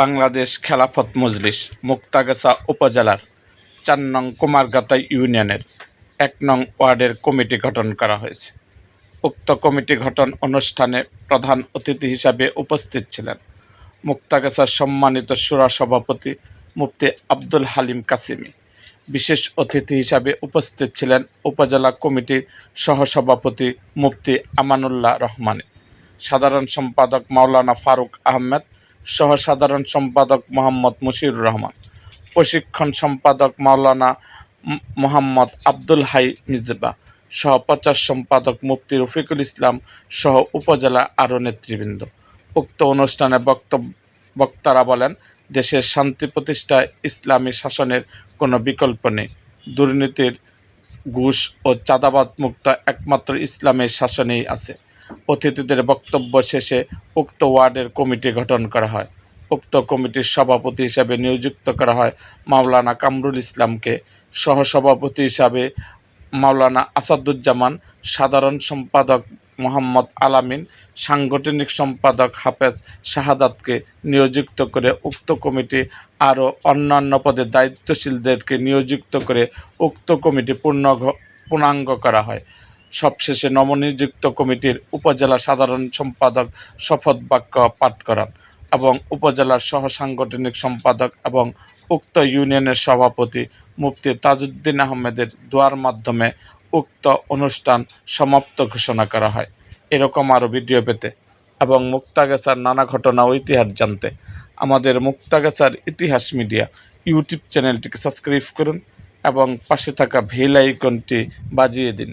বাংলাদেশ খেলাফত মজলিস, মুক্তাগাছা উপজেলার চার নং কুমারগাতা ইউনিয়নের এক নং ওয়ার্ডের কমিটি গঠন করা হয়েছে। উক্ত কমিটি গঠন অনুষ্ঠানে প্রধান অতিথি হিসাবে উপস্থিত ছিলেন মুক্তাগাছার সম্মানিত সুরা সভাপতি মুফতি আব্দুল হালিম কাসিমি। বিশেষ অতিথি হিসাবে উপস্থিত ছিলেন উপজেলা কমিটির সহসভাপতি মুফতি আমানুল্লাহ রহমানী, সাধারণ সম্পাদক মাওলানা ফারুক আহমেদ সহ সাধারণ সম্পাদক মোহাম্মদ মুশিরুর রহমান, প্রশিক্ষণ সম্পাদক মাওলানা মোহাম্মদ আব্দুল হাই মিজবা, সহ প্রচার সম্পাদক মুফতি রফিকুল ইসলাম সহ উপজেলা আরও নেতৃবৃন্দ। উক্ত অনুষ্ঠানে বক্তব্য, বক্তারা বলেন, দেশের শান্তি প্রতিষ্ঠায় ইসলামী শাসনের কোনো বিকল্প নেই। দুর্নীতির ঘুষ ও চাঁদাবাদ মুক্ত একমাত্র ইসলামের শাসনেই আছে। অতিথিদের বক্তব্য শেষে উক্ত ওয়ার্ডের কমিটি গঠন করা হয়। উক্ত কমিটির সভাপতি হিসাবে নিযুক্ত করা হয় মাওলানা কামরুল ইসলামকে। সহসভাপতি হিসাবে মাওলানা আসাদুজ্জামান, সাধারণ সম্পাদক মোহাম্মদ আলামিন, সাংগঠনিক সম্পাদক হাফেজ শাহাদাতকে নিয়োজিত করে উক্ত কমিটি, আরও অন্যান্য পদে দায়িত্বশীলদেরকে নিয়োজিত করে উক্ত কমিটি পূর্ণ পূর্ণাঙ্গ করা হয়। সবশেষে নবনিযুক্ত কমিটির উপজেলা সাধারণ সম্পাদক শপথ বাক্য পাঠ করান এবং উপজেলার সহ সাংগঠনিক সম্পাদক এবং উক্ত ইউনিয়নের সভাপতি মুফতি তাজউদ্দিন আহমেদের দোয়ার মাধ্যমে উক্ত অনুষ্ঠান সমাপ্ত ঘোষণা করা হয়। এরকম আরও ভিডিও পেতে এবং মুক্তাগেসার নানা ঘটনা ও ইতিহাস জানতে আমাদের মুক্তাগাছার ইতিহাস মিডিয়া ইউটিউব চ্যানেলটিকে সাবস্ক্রাইব করুন এবং পাশে থাকা ভেল আইকনটি বাজিয়ে দিন।